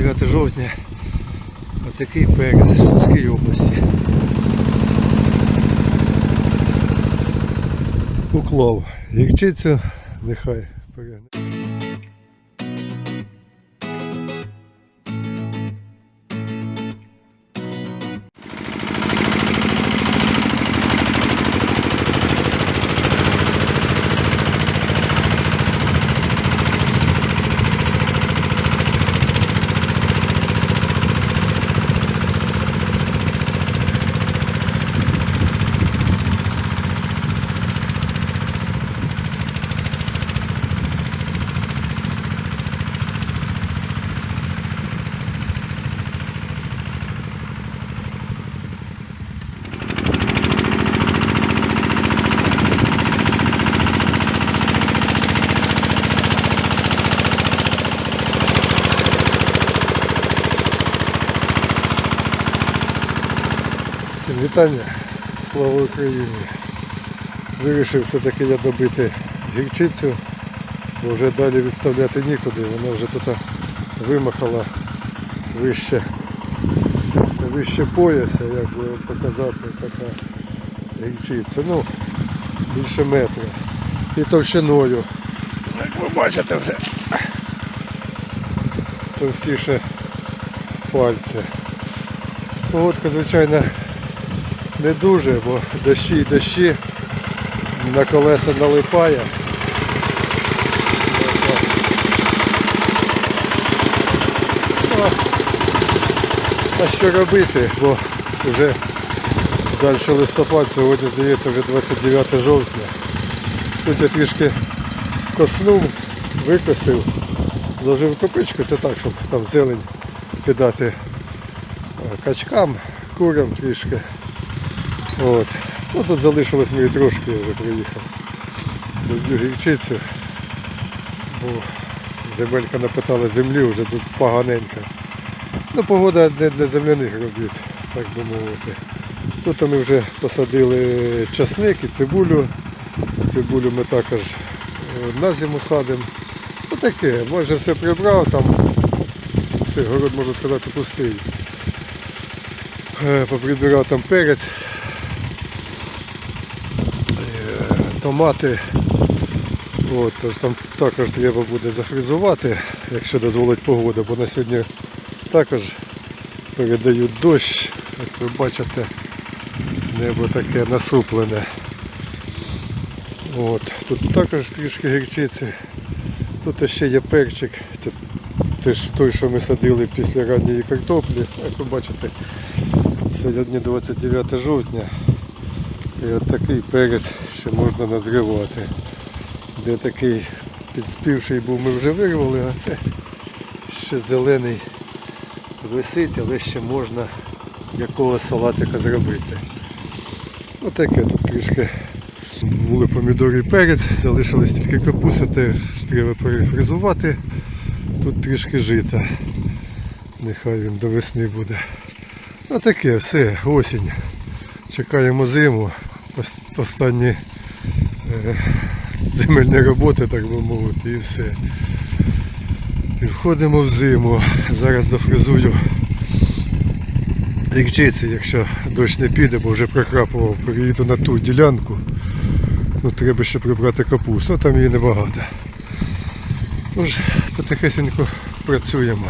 29 жовтня. Отакий пекс в Сумській області. Уклов. Гірчицю нехай перегне. Всім вітання, слава Україні. Вирішив все-таки я добити гірчицю, бо вже далі відставляти нікуди, вона вже тут вимахала вище, вище пояса, як би вам показати така гірчиця. Ну, більше метра. І товщиною. Як ви бачите вже товстіше пальця. Погодка, звичайно, не дуже, бо дощі і дощі на колеса налипає. Ну, А що робити, бо вже далі листопад, сьогодні здається вже 29 жовтня. Тут я трішки коснув, викосив, зложив копичку, це так, щоб там зелень кидати е, качкам, курям трішки. От. Ну тут залишилось мені трошки, я вже приїхав. Люблю гірчицю. Бо земелька напитала землі, вже тут поганенька. Ну, погода не для земляних робіт, так би мовити. Тут ми вже посадили часник і цибулю. Цибулю ми також е, на зиму садимо. Ну таке, може все прибрав, там все, город можна сказати пустий. Е, Поприбирав там перець, томати. От, тож там також треба буде зафризувати, якщо дозволить погода, бо на сьогодні також передають дощ. Як ви бачите, небо таке насуплене. От, тут також трішки гірчиці. Тут ще є перчик. Це теж той, що ми садили після ранньої картоплі. Як ви бачите, сьогодні 29 жовтня. І от такий перець ще можна назривати. Де такий підспівший був, ми вже вирвали, а це ще зелений висить, але ще можна якогось салатика зробити. Отаке тут трішки були помідори і перець, залишилось тільки капуста, теж треба перефризувати. Тут трішки жита. Нехай він до весни буде. Ну таке, все, осінь. Чекаємо зиму. Ос- Останні е, земельні роботи, так би мовити, і все. І входимо в зиму. Зараз дофризую рікчиці, якщо дощ не піде, бо вже прокрапував, переїду на ту ділянку. Ну, треба ще прибрати капусту, там її небагато. Тож потихесенько працюємо.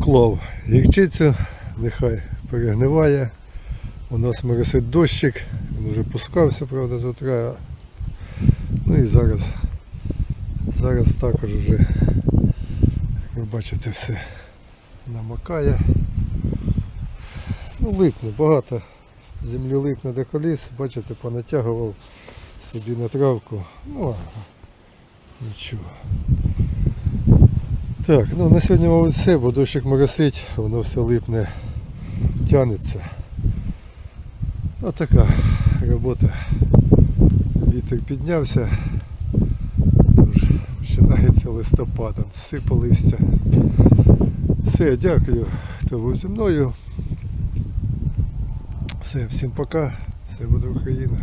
Уклов гірчицю, нехай перегниває. У нас моросить дощик, він вже пускався, правда, з утра. Ну і зараз Зараз також вже, як ви бачите, все намокає. Ну, липне, багато землі липне до коліс, бачите, понатягував собі на травку. Ну, а нічого. Так, ну на сьогодні, мабуть, все, бо дощик моросить, воно все липне, тянеться. Отака робота. Вітер піднявся. Тож починається листопадом. Сипа листя. Все, дякую, хто був зі мною. Все, всім пока. Все буде Україна.